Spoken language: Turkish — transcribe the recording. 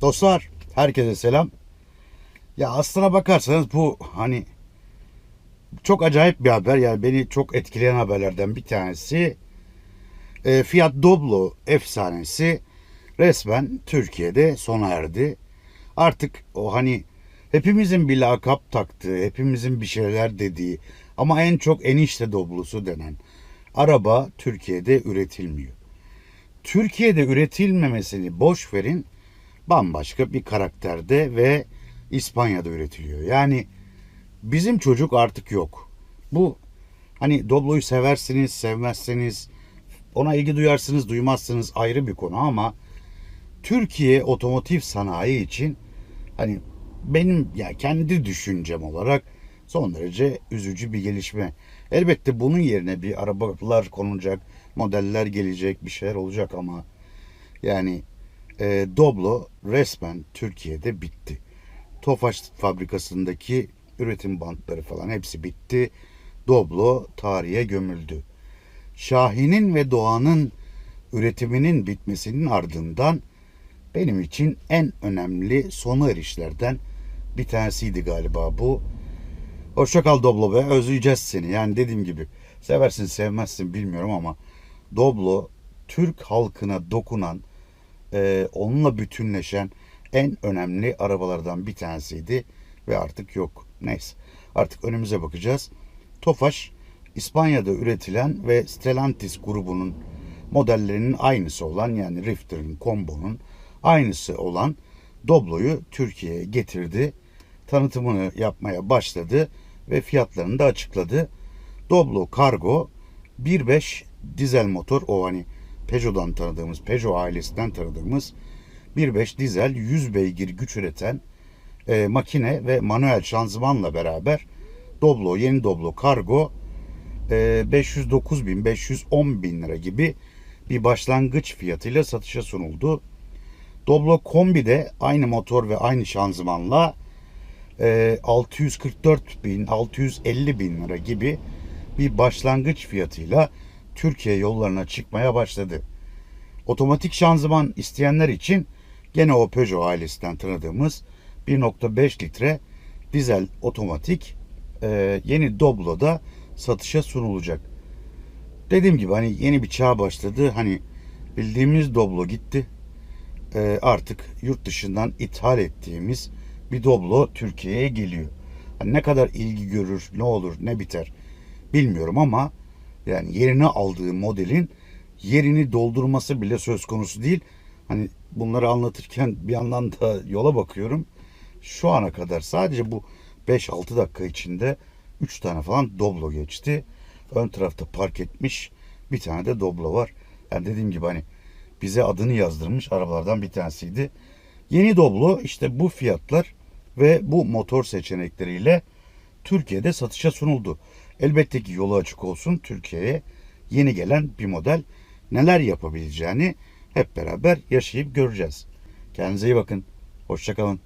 Dostlar, herkese selam. Ya aslına bakarsanız bu hani çok acayip bir haber. Yani beni çok etkileyen haberlerden bir tanesi. E, Fiat Doblo efsanesi resmen Türkiye'de sona erdi. Artık o hani hepimizin bir lakap taktığı, hepimizin bir şeyler dediği ama en çok enişte Doblosu denen araba Türkiye'de üretilmiyor. Türkiye'de üretilmemesini boş verin bambaşka bir karakterde ve İspanya'da üretiliyor. Yani bizim çocuk artık yok. Bu hani Doblo'yu seversiniz, sevmezseniz, ona ilgi duyarsınız, duymazsınız ayrı bir konu ama Türkiye otomotiv sanayi için hani benim ya kendi düşüncem olarak son derece üzücü bir gelişme. Elbette bunun yerine bir arabalar konulacak, modeller gelecek, bir şeyler olacak ama yani e, Doblo resmen Türkiye'de bitti. Tofaş fabrikasındaki üretim bantları falan hepsi bitti. Doblo tarihe gömüldü. Şahin'in ve Doğan'ın üretiminin bitmesinin ardından benim için en önemli sona erişlerden bir tanesiydi galiba bu. Hoşça kal Doblo be özleyeceğiz seni. Yani dediğim gibi seversin sevmezsin bilmiyorum ama Doblo Türk halkına dokunan e, onunla bütünleşen en önemli arabalardan bir tanesiydi ve artık yok. Neyse artık önümüze bakacağız. Tofaş İspanya'da üretilen ve Stellantis grubunun modellerinin aynısı olan yani Rifter'ın, Combo'nun aynısı olan Doblo'yu Türkiye'ye getirdi. Tanıtımını yapmaya başladı ve fiyatlarını da açıkladı. Doblo Cargo 1.5 dizel motor o hani Peugeot'dan tanıdığımız, Peugeot ailesinden tanıdığımız 1.5 dizel 100 beygir güç üreten e, makine ve manuel şanzımanla beraber Doblo, yeni Doblo Cargo e, 509 bin, 510 bin lira gibi bir başlangıç fiyatıyla satışa sunuldu. Doblo Kombi de aynı motor ve aynı şanzımanla e, 644 bin, 650 bin lira gibi bir başlangıç fiyatıyla Türkiye yollarına çıkmaya başladı. Otomatik şanzıman isteyenler için gene o Peugeot ailesinden tanıdığımız 1.5 litre dizel otomatik e, yeni Doblo'da satışa sunulacak. Dediğim gibi hani yeni bir çağ başladı. Hani bildiğimiz Doblo gitti. E, artık yurt dışından ithal ettiğimiz bir Doblo Türkiye'ye geliyor. Hani ne kadar ilgi görür, ne olur, ne biter bilmiyorum ama yani yerine aldığı modelin yerini doldurması bile söz konusu değil. Hani bunları anlatırken bir yandan da yola bakıyorum. Şu ana kadar sadece bu 5-6 dakika içinde 3 tane falan Doblo geçti. Ön tarafta park etmiş bir tane de Doblo var. Yani dediğim gibi hani bize adını yazdırmış arabalardan bir tanesiydi. Yeni Doblo işte bu fiyatlar ve bu motor seçenekleriyle Türkiye'de satışa sunuldu. Elbette ki yolu açık olsun Türkiye'ye yeni gelen bir model neler yapabileceğini hep beraber yaşayıp göreceğiz. Kendinize iyi bakın. Hoşçakalın.